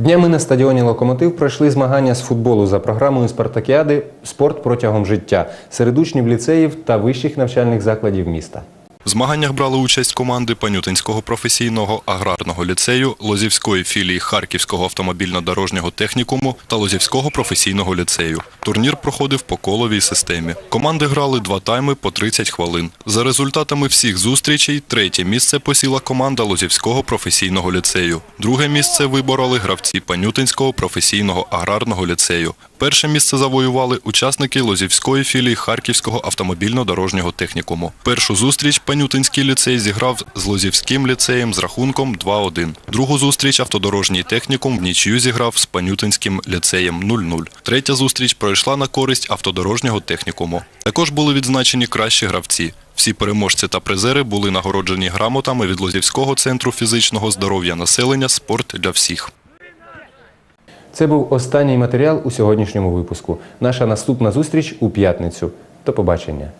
Днями на стадіоні Локомотив пройшли змагання з футболу за програмою Спартакіади Спорт протягом життя серед учнів ліцеїв та вищих навчальних закладів міста. В змаганнях брали участь команди Панютинського професійного аграрного ліцею, Лозівської філії Харківського автомобільно-дорожнього технікуму та Лозівського професійного ліцею. Турнір проходив по коловій системі. Команди грали два тайми по 30 хвилин. За результатами всіх зустрічей третє місце посіла команда Лозівського професійного ліцею. Друге місце вибороли гравці Панютинського професійного аграрного ліцею. Перше місце завоювали учасники Лозівської філії Харківського автомобільно-дорожнього технікуму. Першу зустріч Панютинський ліцей зіграв з Лозівським ліцеєм з рахунком 2-1. Другу зустріч автодорожній технікум в нічию зіграв з Панютинським ліцеєм 0-0. Третя зустріч пройшла на користь автодорожнього технікуму. Також були відзначені кращі гравці. Всі переможці та призери були нагороджені грамотами від Лозівського центру фізичного здоров'я населення Спорт для всіх. Це був останній матеріал у сьогоднішньому випуску. Наша наступна зустріч у п'ятницю. До побачення.